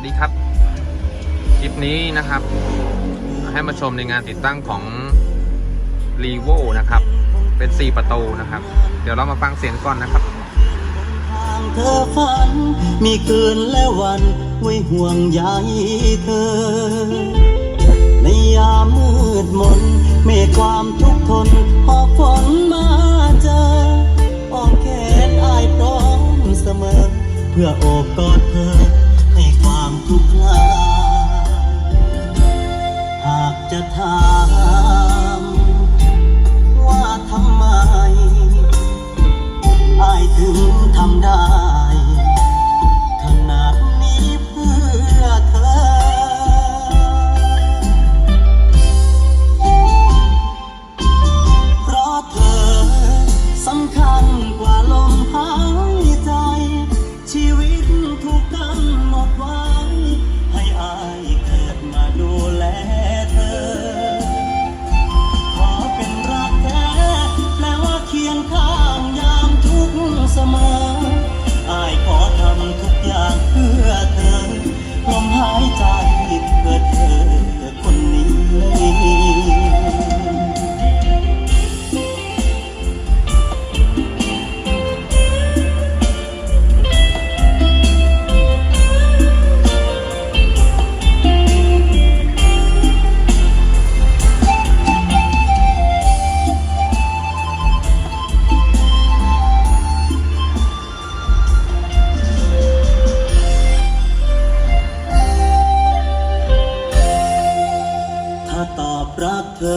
สดีครับ คลิปนี้นะครับ ให้มาชมในงานติดตั้งของ r e v o นะครับ เป็น 4 ประตูนะครับ เดี๋ยวเรามาฟังเสียงก่อนนะครับเธอฝันมีคืนและวันไว้ห่วงใยเธอ ในยามมืดมนเมฆความทุกข์ทนหอบฝนมาเจออ้อมแขนอายพร้อมเสมอ เพื่อโอบกอดเธอ ทุกข์คลา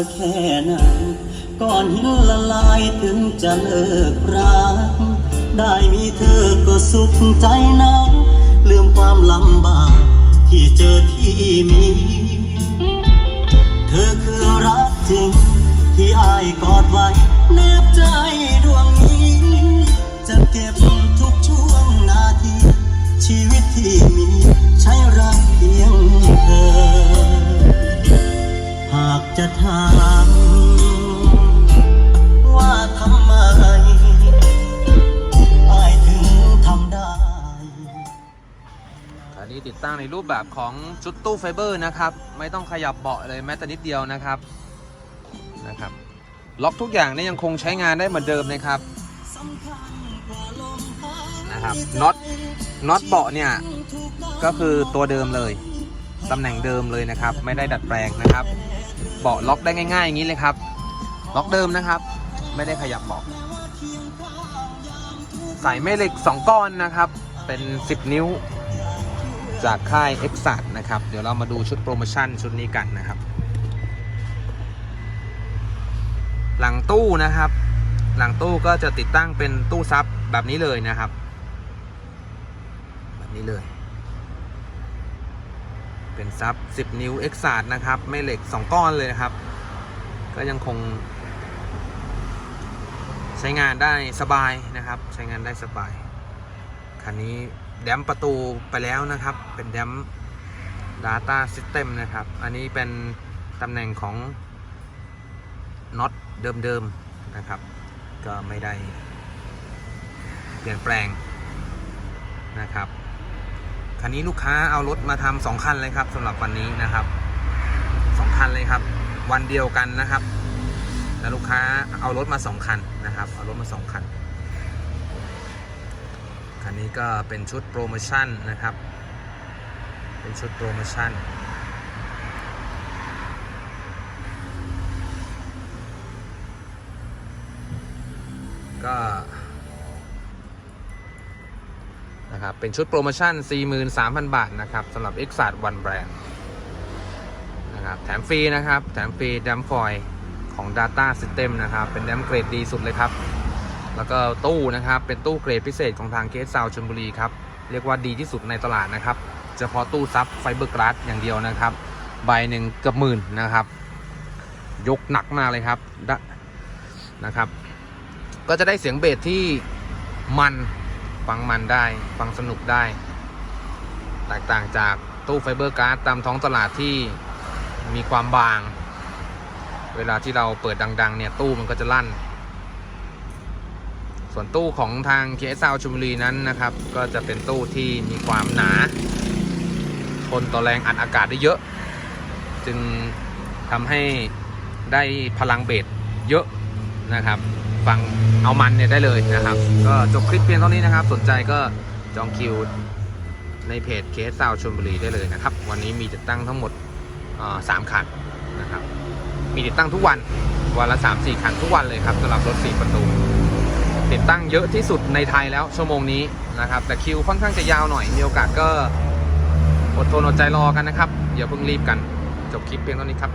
อแค่นั้นก่อนหินละลายถึงจะเลิกรัก ได้มีเธอก็สุขใจนะลืมความลำบาก ที่เจอที่มี เธอคือรักจริง ที่อายกอดไว้แนบใจดวงนี้ จะเก็บทุกช่วงนาที ชีวิตที่มี จะถามว่าทำไมอายถึงทำได้ อันนี้ติดตั้งในรูปแบบของชุดตู้ไฟเบอร์นะครับ ไม่ต้องขยับเบาะเลยแม้แต่นิดเดียวนะครับนะครับ ล็อกทุกอย่างเนี่ยยังคงใช้งานได้เหมือนเดิมนะครับนะครับน็อตน็อตเบาะเนี่ยก็คือตัวเดิมเลยตำแหน่งเดิมเลยนะครับ ไม่ได้ดัดแปลงนะครับ เบาะล็อกได้ง่ายๆอย่างนี้เลยครับ ล็อกเดิมนะครับ ไม่ได้ขยับเบาะใส่แม่เหล็ก 2 ก้อนนะครับ เป็น 10 นิ้ว จากค่าย e x a t นะครับ เดี๋ยวเรามาดูชุดโปรโมชั่นชุดนี้กันนะครับ หลังตู้นะครับ หลังตู้ก็จะติดตั้งเป็นตู้ซับแบบนี้เลยนะครับ แบบนี้เลย เป็นซับ 10 นิ้ว e x a t นะครับ ไม่เหล็ก 2 ก้อนเลยนะครับ ก็ยังคง ใช้งานได้สบายนะครับ ใช้งานได้สบาย คันนี้แดมประตูไปแล้วนะครับ เป็นแดม Data System นะครับ อันนี้เป็นตำแหน่งของน็อตเดิมๆนะครับ ก็ไม่ได้เปลี่ยนแปลงนะครับ คันนี้ลูกค้าเอารถมาทำสองคันเลยครับสำหรับวันนี้นะครับสองคันเลยครับ วันเดียวกันนะครับ แล้วลูกค้าเอารถมาสองคันนะครับ เอารถมาสองคัน คันนี้ก็เป็นชุดโปรโมชั่นนะครับ เป็นชุดโปรโมชั่นก็ นะครับเป็นชุดโปรโมชั่น 43,000 บาทนะครับสำหรับ x อ a 1 Brand นะครับแถมฟรีนะครับ แถมฟรีดัมฟอยของ Data System นะครับ เป็นดัมเกรดดีสุดเลยครับ แล้วก็ตู้นะครับ เป็นตู้เกรดพิเศษของทางเคสซาวชลบุรีครับ เรียกว่าดีที่สุดในตลาดนะครับ เฉพาะตู้ซับไฟเบอร์กราสอย่างเดียวนะครับ ใบหนึ่งเกือบหมื่นนะครับ ยกหนักมากเลยครับนะครับ ก็จะได้เสียงเบสที่มัน ฟังมันได้ฟังสนุกได้ แตกต่างจากตู้ไฟเบอร์การ์ดตามท้องตลาดที่มีความบาง เวลาที่เราเปิดดัง ๆ เนี่ย ตู้มันก็จะลั่น ส่วนตู้ของทาง KS ซาวชลบุรีนั้นนะครับ ก็จะเป็นตู้ที่มีความหนา ทนต่อแรงอัดอากาศได้เยอะ จึงทำให้ได้พลังเบสเยอะนะครับ ฟังเอามันเนี่ยได้เลยนะครับ ก็จบคลิปเพียงเท่านี้นะครับ สนใจก็จองคิวในเพจเคสซาวชลบุรีได้เลยนะครับ วันนี้มีติดตั้งทั้งหมดสามคันนะครับ มีติดตั้งทุกวัน วันละ 3 4 คันทุกวันเลยครับสำหรับรถ 4 ประตู ติดตั้งเยอะที่สุดในไทยแล้วชั่วโมงนี้นะครับ แต่คิวค่อนข้างจะยาวหน่อย มีโอกาสก็อดทนอดใจรอกันนะครับอย่าเพิ่งรีบกัน จบคลิปเพียงเท่านี้ครับ